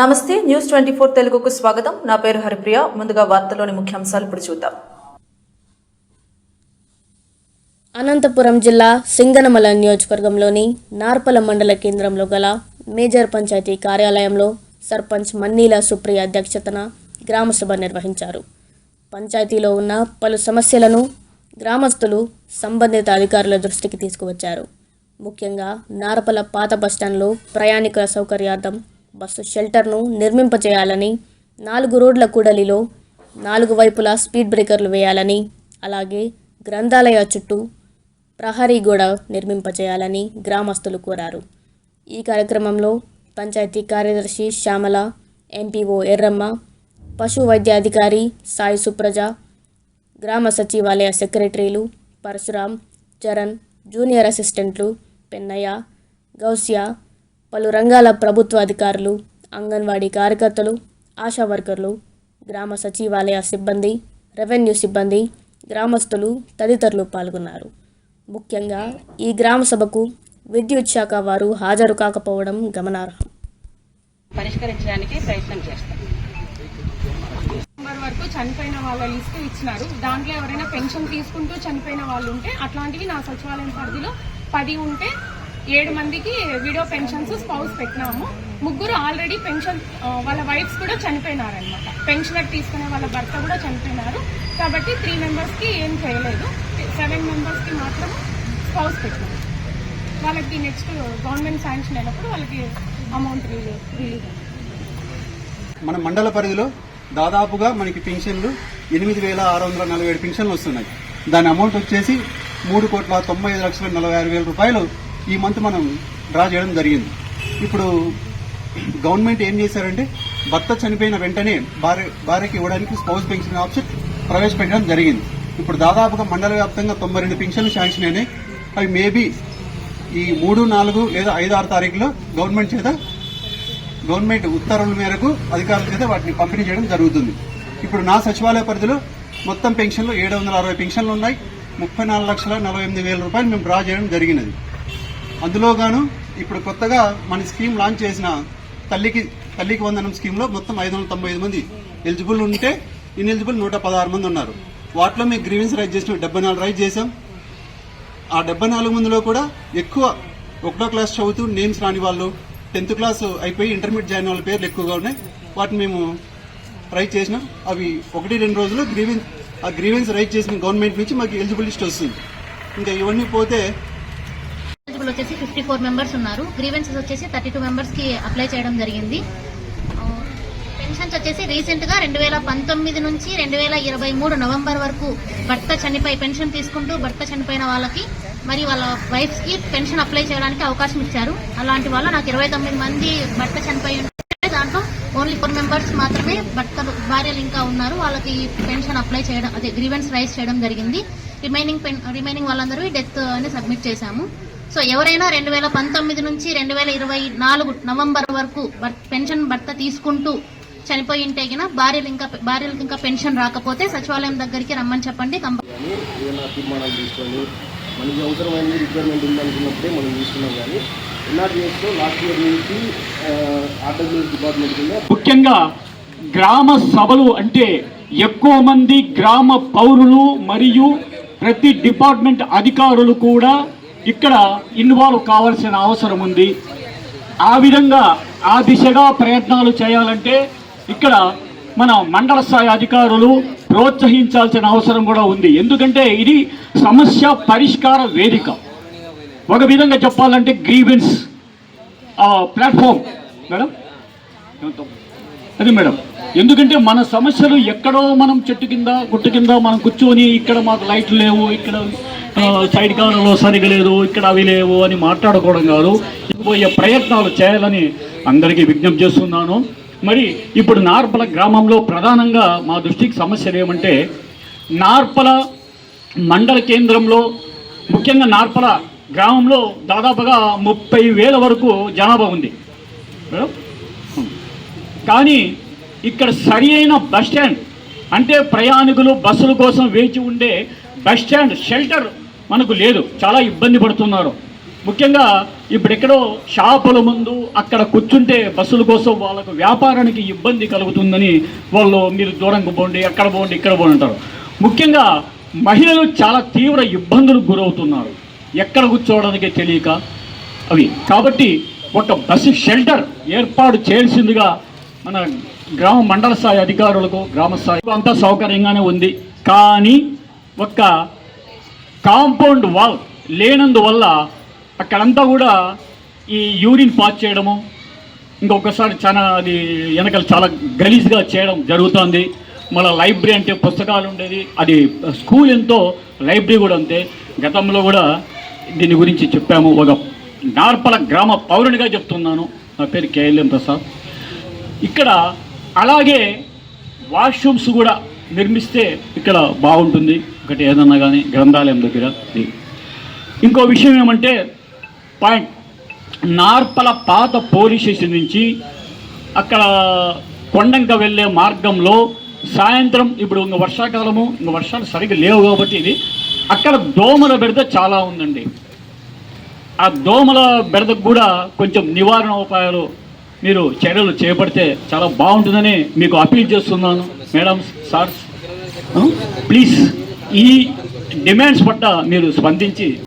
నమస్తే news twenty four తెలుగుకు స్వాగతం. నా పేరు హరిప్రియ. ముందుగా వార్తలోని ముఖ్యాంశాలు ఇప్పుడు చూద్దాం. అనంతపురం జిల్లా సింగనమల నియోజకవర్గంలోని నార్పల మండల కేంద్రంలో గల మేజర్ పంచాయతీ కార్యాలయంలో సర్పంచ్ మన్నీల సుప్రియ అధ్యక్షతన గ్రామసభ నిర్వహించారు. పంచాయతీలో ఉన్న పలు సమస్యలను గ్రామస్తులు సంబంధిత అధికారుల దృష్టికి తీసుకువచ్చారు. ముఖ్యంగా నారపల పాత బస్టాండ్లో ప్రయాణికుల సౌకర్యార్థం బస్సు షెల్టర్ను నిర్మింపచేయాలని నాలుగు రోడ్ల కూడలిలో నాలుగు వైపులా స్పీడ్ బ్రేకర్లు వేయాలని అలాగే గ్రంథాలయ చుట్టూ ప్రహరీ గోడ నిర్మింపచేయాలని గ్రామస్తులు కోరారు. ఈ కార్యక్రమంలో పంచాయతీ కార్యదర్శి శ్యామల ఎంపీఓ ఎర్రమ్మ పశు వైద్యాధికారి సాయి సుప్రజ గ్రామ సచివాలయ సెక్రటరీలు పరశురాం చరణ్ జూనియర్ అసిస్టెంట్లు పెన్నయ్య గౌసియా పలు రంగాల ప్రభుత్వ అధికారులు అంగన్వాడీ కార్యకర్తలు ఆశా వర్కర్లు గ్రామ సచివాలయ సిబ్బంది రెవెన్యూ సిబ్బంది గ్రామస్తులు తదితరులు పాల్గొన్నారు. ముఖ్యంగా ఈ గ్రామ సభకు విద్యుత్ శాఖ వారు హాజరు కాకపోవడం గమనార్హం. పరిష్కరించడానికి ప్రయత్నం చేస్తాం. నవంబర్ వరకు చనిపోయిన వాళ్ళ లిస్ట్ ఇచ్చినారు. దాంట్లో ఎవరైనా పెన్షన్ తీసుకుంటూ చనిపోయిన వాళ్ళు ఉంటే అట్లాంటివి నా సచివాలయం పరిధిలో పది ఉంటే ఏడు మందికి విడో పెన్షన్స్ స్పౌస్ పెట్టినాము. ముగ్గురు ఆల్రెడీ పెన్షన్ వాళ్ళ వైఫ్స్ కూడా చనిపోయినారనమాట పెన్షనర్ తీసుకునే వాళ్ళ భర్త కూడా చనిపోయినారు. కాబట్టి త్రీ మెంబర్స్కి ఏం చేయలేదు. సెవెన్ మెంబర్స్కి మాత్రం స్పౌస్ పెట్టినాము వాళ్ళకి నెక్స్ట్ గవర్నమెంట్ శాంక్షన్ అయినప్పుడు వాళ్ళకి అమౌంట్ రిలీజ్ మన మండల పరిధిలో దాదాపుగా మనకి పెన్షన్లు ఎనిమిది వేల ఆరు వందల నలభై ఏడు పెన్షన్లు వస్తున్నాయి. దాని అమౌంట్ వచ్చేసి మూడు కోట్ల తొంభై ఐదు లక్షల నలభై ఆరు వేల రూపాయలు ఈ మంత్ మనం డ్రా చేయడం జరిగింది. ఇప్పుడు గవర్నమెంట్ ఏం చేశారంటే భర్త చనిపోయిన వెంటనే భార్య భార్యకి ఇవ్వడానికి స్పౌస్ పెన్షన్ ఆప్షన్ ప్రవేశపెట్టడం జరిగింది. ఇప్పుడు దాదాపుగా మండల వ్యాప్తంగా తొంభై రెండు పెన్షన్లు శాంక్షన్ అయినాయి. అవి మేబీ ఈ మూడు నాలుగు లేదా ఐదు ఆరు తారీఖులో గవర్నమెంట్ చేత గవర్నమెంట్ ఉత్తర్వుల మేరకు అధికారుల చేత వాటిని పంపిణీ చేయడం జరుగుతుంది. ఇప్పుడు నా సచివాలయ పరిధిలో మొత్తం పెన్షన్లు ఏడు వందల అరవై పెన్షన్లు ఉన్నాయి. ముప్పై నాలుగు లక్షల నలభై ఎనిమిది వేల రూపాయలు మేము డ్రా చేయడం జరిగినది. అందులో గాను ఇప్పుడు కొత్తగా మన స్కీమ్ లాంచ్ చేసిన తల్లికి తల్లికి వందనం స్కీమ్లో మొత్తం ఐదు వందల తొంభై ఐదు మంది ఎలిజిబుల్ ఉంటే ఇన్ఎలిజిబుల్ నూట పదహారు మంది ఉన్నారు. వాటిలో మేము గ్రీవెన్స్ రైజ్ చేసిన డెబ్బై నాలుగు రైజ్ చేసాం ఆ డెబ్బై నాలుగు మందిలో కూడా ఎక్కువ ఒకటో క్లాస్ చదువుతూ నేమ్స్ రాని వాళ్ళు టెన్త్ క్లాస్ అయిపోయి ఇంటర్మీడియట్ జాయిన్ వాళ్ళ పేర్లు ఎక్కువగా ఉన్నాయి. వాటిని మేము రైజ్ చేసినాం. అవి ఒకటి రెండు రోజులు గ్రీవెన్స్ ఆ గ్రీవెన్స్ రైజ్ చేసిన గవర్నమెంట్ నుంచి మాకు ఎలిజిబిలిస్ట్ వస్తుంది. ఇంకా ఇవన్నీ పోతే వచ్చేసి ఫిఫ్టీ ఫోర్ మెంబర్స్ ఉన్నారు. గ్రీవెన్సెస్ వచ్చేసి థర్టీ టూ మెంబర్స్కి అప్లై చేయడం జరిగింది. పెన్షన్స్ వచ్చేసి రీసెంట్గా రెండు వేల పంతొమ్మిది నుంచి రెండు వేల ఇరవై మూడు నవంబర్ వరకు భర్త చనిపోయి పెన్షన్ తీసుకుంటూ భర్త చనిపోయిన వాళ్ళకి మరి వాళ్ళ వైఫ్స్కి పెన్షన్ అప్లై చేయడానికి అవకాశం ఇచ్చారు. అలాంటి వాళ్ళ నాకు ఇరవై తొమ్మిది మంది భర్త చనిపోయి ఉంటే దాంట్లో ఓన్లీ ఫోర్ మెంబర్స్ మాత్రమే భర్త భార్యలు ఇంకా ఉన్నారు. వాళ్ళకి పెన్షన్ అప్లై చేయడం అదే గ్రీవెన్స్ రైజ్ చేయడం జరిగింది. రిమైనింగ్ రిమైనింగ్ వాళ్ళందరూ డెత్ అని సబ్మిట్ చేశాము. సో ఎవరైనా రెండు వేల పంతొమ్మిది నుంచి రెండు వేల ఇరవై నాలుగు నవంబర్ వరకు పెన్షన్ భర్త తీసుకుంటూ చనిపోయి ఉంటే గిన భార్యలు ఇంకా భార్యలకు ఇంకా పెన్షన్ రాకపోతే సచివాలయం దగ్గరికి రమ్మని చెప్పండి కంప- కానీ ఏదైనా తీర్మానాలు తీసుకొని మనకి అవసరమైన రిక్వైర్మెంట్ ఉందనుకున్నప్పుడే మనం తీసుకున్నాం కానీ ఎన్ఆర్టీఎస్లో లాస్ట్ ఇయర్ నుంచి ఆర్డబ్ల్యూఎస్ డిపార్ట్మెంట్ కింద ముఖ్యంగా గ్రామ సభలు అంటే ఎక్కువ మంది గ్రామ పౌరులు మరియు ప్రతి డిపార్ట్మెంట్ అధికారులు కూడా ఇక్కడ ఇన్వాల్వ్ కావాల్సిన అవసరం ఉంది. ఆ విధంగా ఆ దిశగా ప్రయత్నాలు చేయాలంటే ఇక్కడ మన మండల స్థాయి అధికారులు ప్రోత్సహించాల్సిన అవసరం కూడా ఉంది. ఎందుకంటే ఇది సమస్య పరిష్కార వేదిక. ఒక విధంగా చెప్పాలంటే గ్రీవెన్స్ ప్లాట్ఫామ్. మేడం? అది మేడం. ఎందుకంటే మన సమస్యలు ఎక్కడో మనం చెట్టు కింద గుట్ట కింద మనం కూర్చొని ఇక్కడ మాకు లైట్లు లేవు ఇక్కడ సైడ్ కాలంలో సరిగా లేదు ఇక్కడ అవి లేవు అని మాట్లాడుకోవడం కాదు. పోయే ప్రయత్నాలు చేయాలని అందరికీ విజ్ఞప్తి చేస్తున్నాను. మరి ఇప్పుడు నార్పల గ్రామంలో ప్రధానంగా మా దృష్టికి సమస్యలు ఏమంటే నార్పల మండల కేంద్రంలో ముఖ్యంగా నార్పల గ్రామంలో దాదాపుగా ముప్పై వేల వరకు జనాభా ఉంది. మేడం కానీ ఇక్కడ సరి అయిన బస్ స్టాండ్ అంటే ప్రయాణికులు బస్సుల కోసం వేచి ఉండే బస్ స్టాండ్ షెల్టర్ మనకు లేదు. చాలా ఇబ్బంది పడుతున్నారు. ముఖ్యంగా ఇప్పుడు ఎక్కడో షాపుల ముందు అక్కడ కూర్చుంటే బస్సుల కోసం వాళ్ళకు వ్యాపారానికి ఇబ్బంది కలుగుతుందని వాళ్ళు మీరు దూరంగా పోండి అక్కడ పోండి ఇక్కడ పోండి అంటారు. ముఖ్యంగా మహిళలు చాలా తీవ్ర ఇబ్బందులకు గురవుతున్నారు. ఎక్కడ కూర్చోవడానికి తెలియక అవి. కాబట్టి ఒక బస్సు షెల్టర్ ఏర్పాటు చేయాల్సిందిగా మన గ్రామ మండల స్థాయి అధికారులకు గ్రామ స్థాయి అంతా సౌకర్యంగానే ఉంది. కానీ ఒక కాంపౌండ్ వాల్ లేనందువల్ల అక్కడంతా కూడా ఈ యూరిన్ పాస్ చేయడము ఇంకొకసారి చాలా అది వెనకాల చాలా గలీజ్గా చేయడం జరుగుతుంది. మళ్ళీ లైబ్రరీ అంటే పుస్తకాలు ఉండేది. అది స్కూల్ ఎంతో లైబ్రరీ కూడా అంతే. గతంలో కూడా దీని గురించి చెప్పాము. ఒక నార్పల గ్రామ పౌరునిగా చెప్తున్నాను. నా పేరు కేఎల్ఎం ప్రసాద్. ఇక్కడ అలాగే వాష్రూమ్స్ కూడా నిర్మిస్తే ఇక్కడ బాగుంటుంది. ఒకటి ఏదన్నా కానీ గ్రంథాలయం దగ్గర. ఇంకో విషయం ఏమంటే పాయింట్ నార్పల పాత పోలీస్ స్టేషన్ నుంచి అక్కడ కొండంక వెళ్ళే మార్గంలో సాయంత్రం ఇప్పుడు ఇంక వర్షాకాలము ఇంక వర్షాలు సరిగ్గా లేవు కాబట్టి ఇది అక్కడ దోమల బెడద చాలా ఉందండి. ఆ దోమల బెడదకు కూడా కొంచెం నివారణ ఉపాయాలు మీరు చర్యలు చేపడితే చాలా బాగుంటుందని మీకు అపీల్ చేస్తున్నాను. మేడం సార్స్ ప్లీజ్ ఈ డిమాండ్స్ పట్ల మీరు స్పందించి